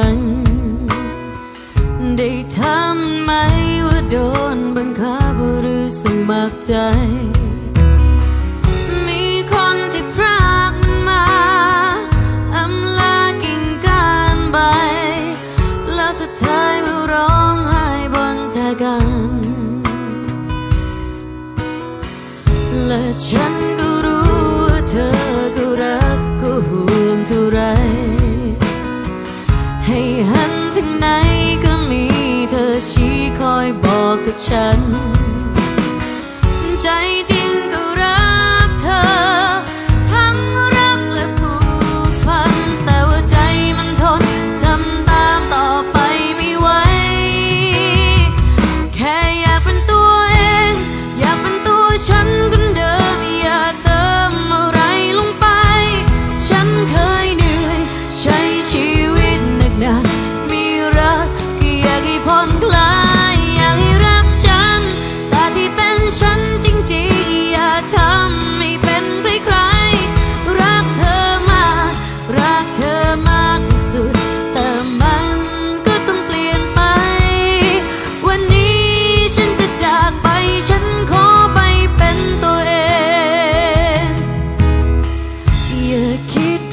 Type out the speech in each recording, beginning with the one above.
ัน ได้ทำไหมว่าโดนบังคับหรือสมัครใจ คอยบอกกับฉัน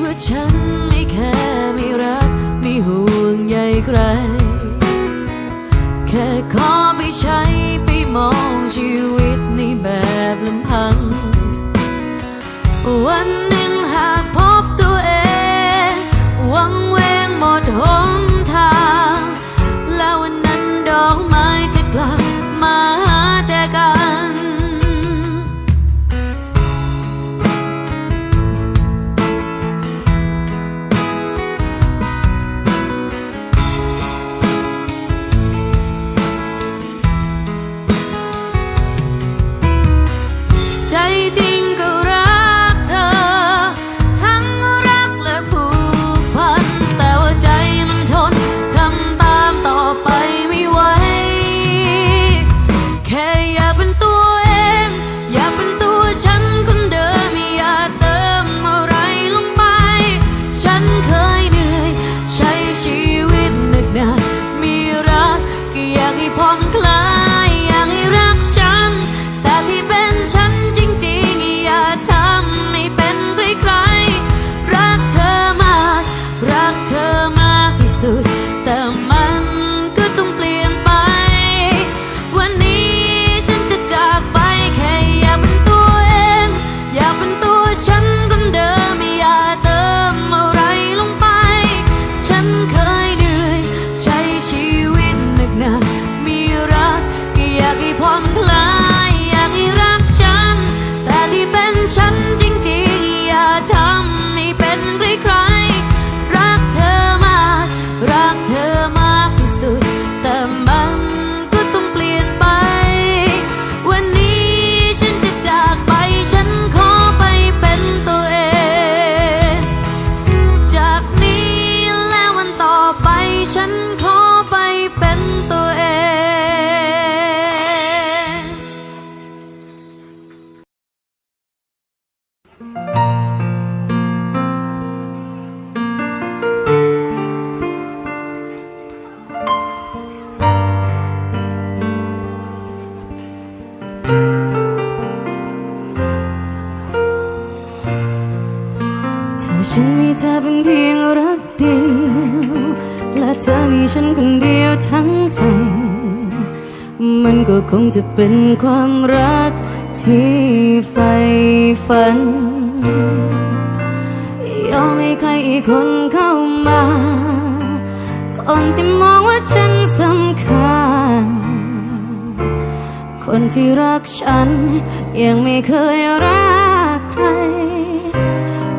ว่าฉันไม่แค่ไม่รัก ไม่ห่วงใยใคร จะเป็นความรักที่ใฝ่ฝัน ยอมให้ใครอีกคนเข้ามา คนที่มองว่าฉันสำคัญ คนที่รักฉัน ยังไม่เคยรักใคร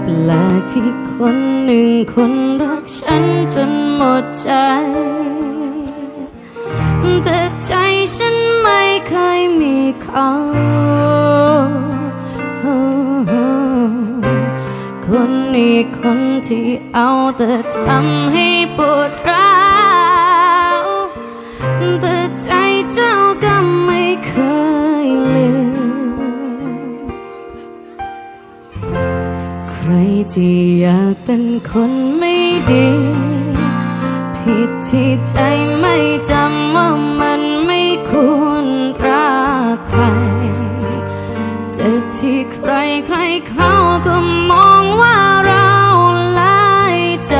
แปลกที่คนหนึ่งคนรักฉันจนหมดใจ แต่ใจฉัน ไม่เคยมีเขาคนนี้คนที่เอาแต่ทำให้ปวดร้าวแต่ใจเจ้าก็ไม่เคยลืมใครที่อยากเป็นคนไม่ดี ผิดที่ใจไม่จำว่ามัน ที่ใครใครเขาก็มองว่าเราลายใจ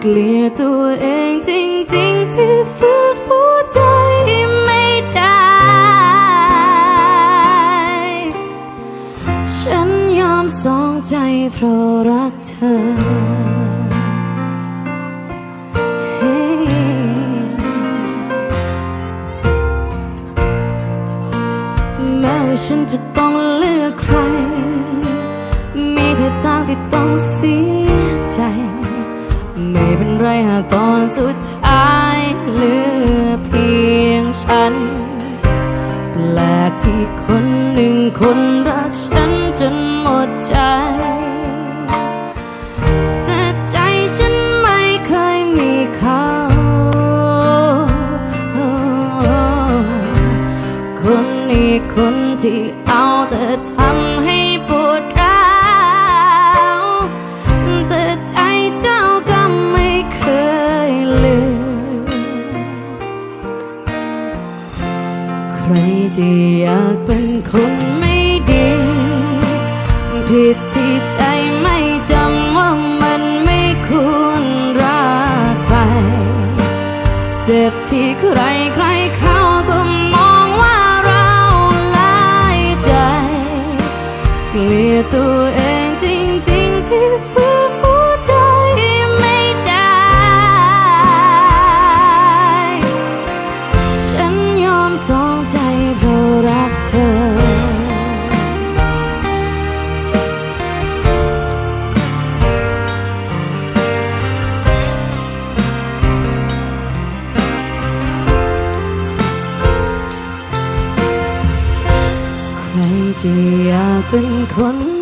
เกลียดตัวเองจริงๆ ที่ฟื้นหัวใจไม่ได้ ฉันยอมสองใจเพราะรัก คนรักฉันจนหมดใจ แต่ใจฉันไม่เคยมีเขา คนนี้คนที่เอาแต่ทำให้ปวดร้าวแต่ใจเจ้าก็ไม่เคยลืม ใครจะอยากเป็นคน ผิดที่ใจไม่จำว่ามันไม่ควรรักใคร เจ็บที่ใครใคร One.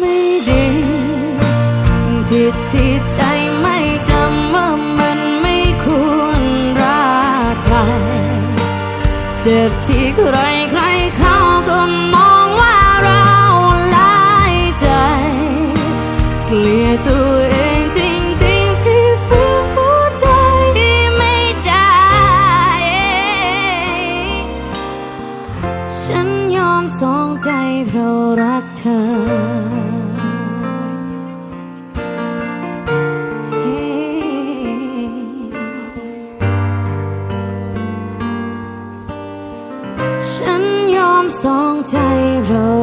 ฉันยอมสองใจเรา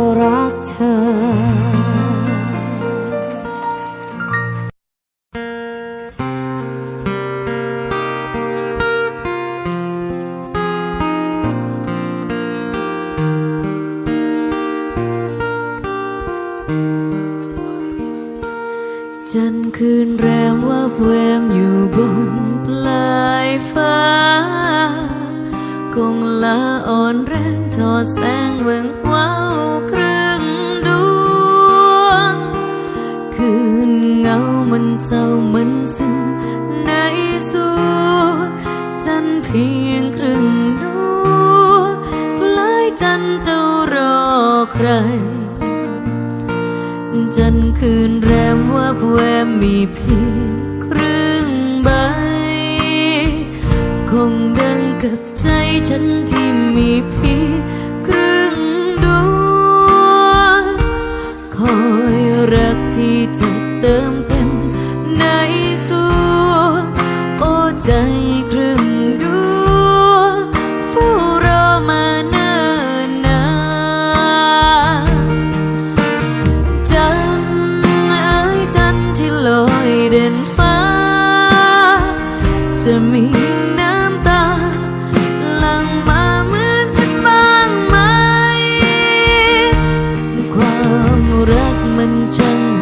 พียงครึ่งดวงคล้ายจันจะรอใคร จันคืนแรมว่าแวมมีเพียงครึ่งใบ คงดังกับใจฉันที่มีเพียง 将你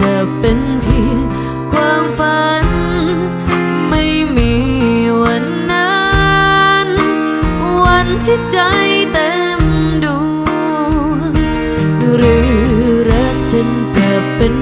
จะเป็นเพียงความฝัน ไม่มีวันนั้น วันที่ใจเต็มดวงหรือรักฉันจะเป็น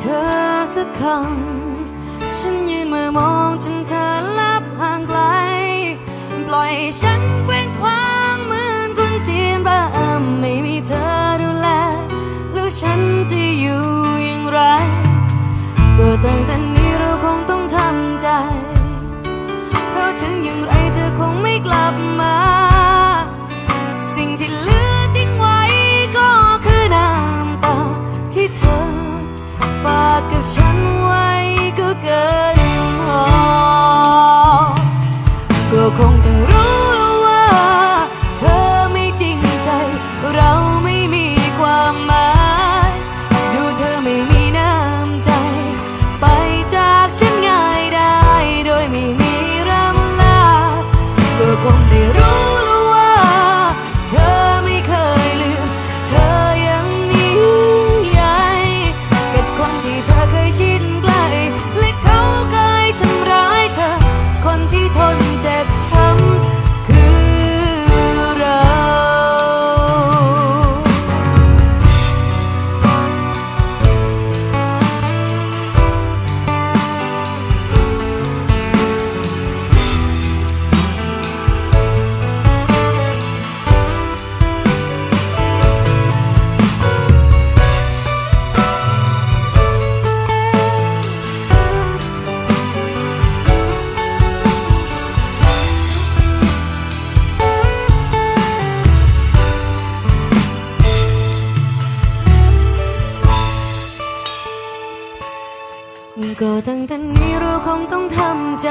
เธอสักคำฉันยืนมือมองจนเธอลับห่างไกล ปล่อยฉันเคว้งคว้างเหมือนคนจีนบ้าไม่มีเธอดูแล แล้วฉันจะอยู่อย่างไร ก็ตั้งแต่นี้เราคงต้องทำใจ เพราะถึงอย่างไรเธอคงไม่กลับมาับฉันไว้ ก็ตั้งแต่นี้เราคงต้องทำใจ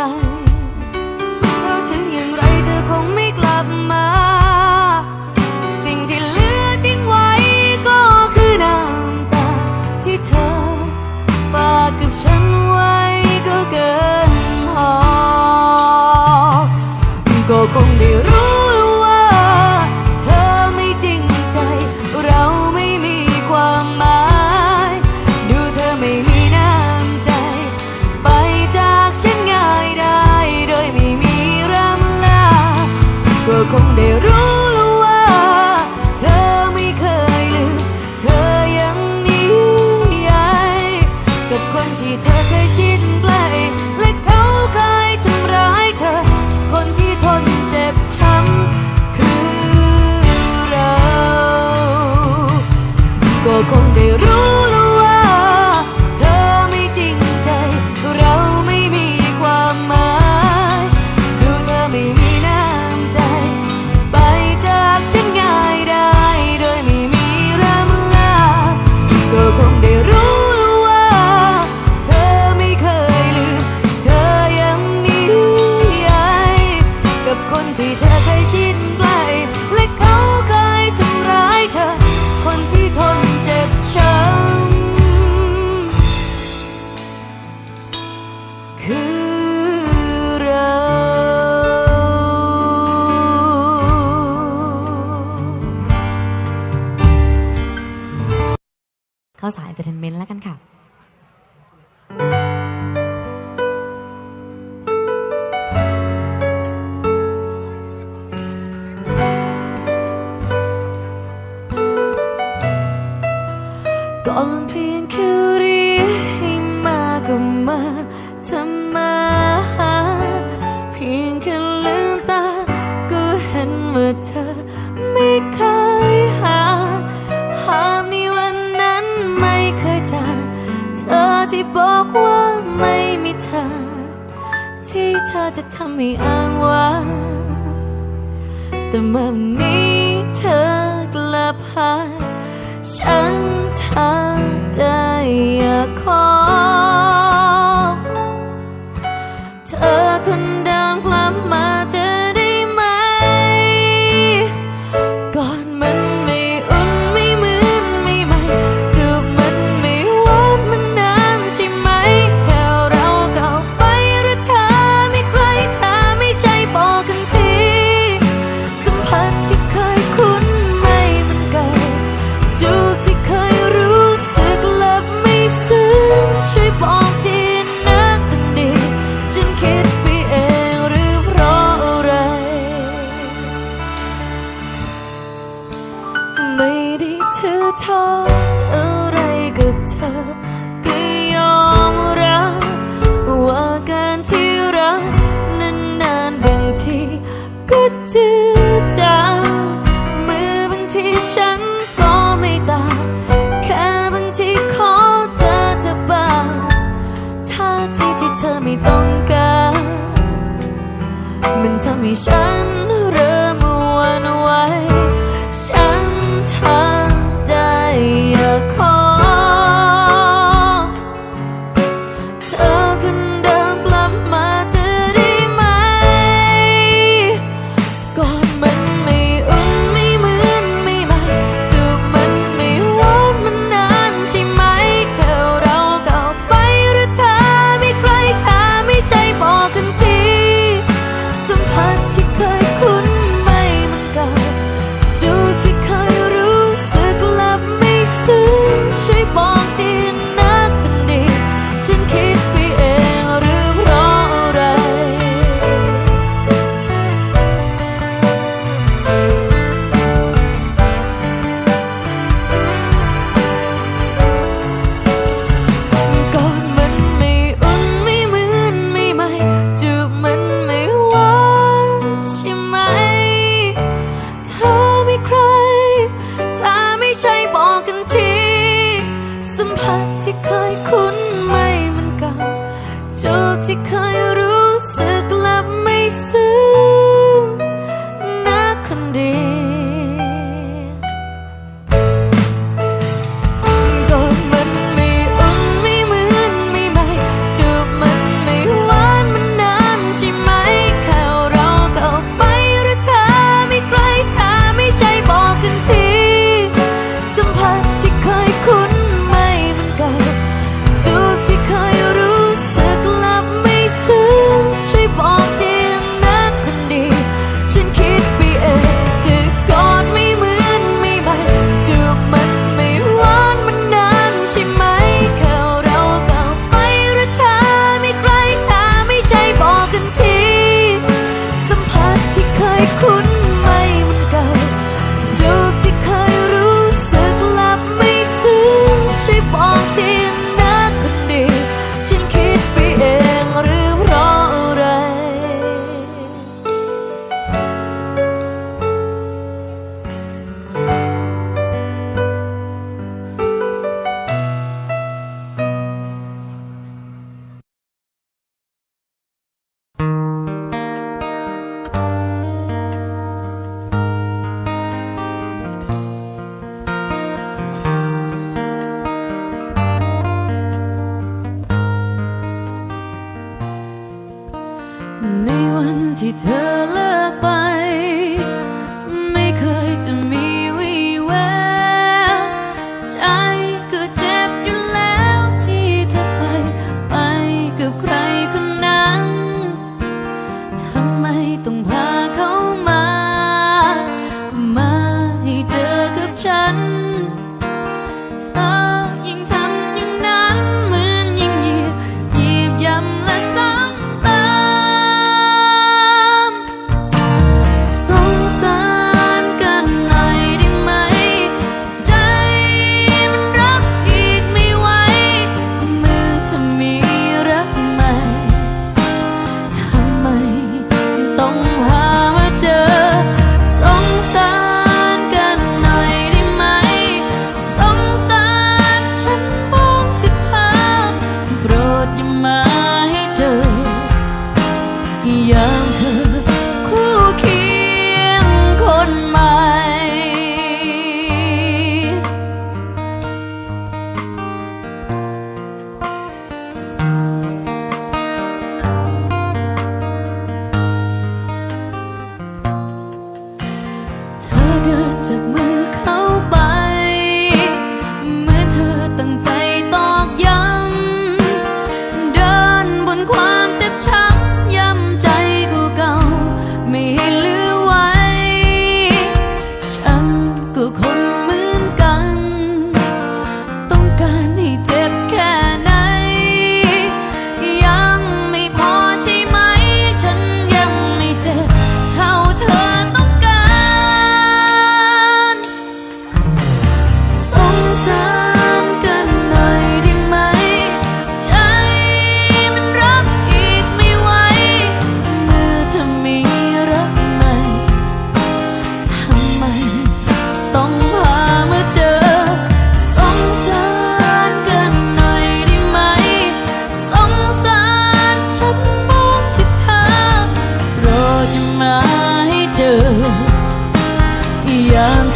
ข้าสารเอนเตอร์เทนเมนต์แล้วกันค่ะ ทาง จื้อจางมือบางทีฉันก็ไม่ต่างแค่บางทีขอเจอจะบ้างท่าทีที่เธอไม่ต้องการมันทำให้ฉัน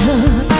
อย่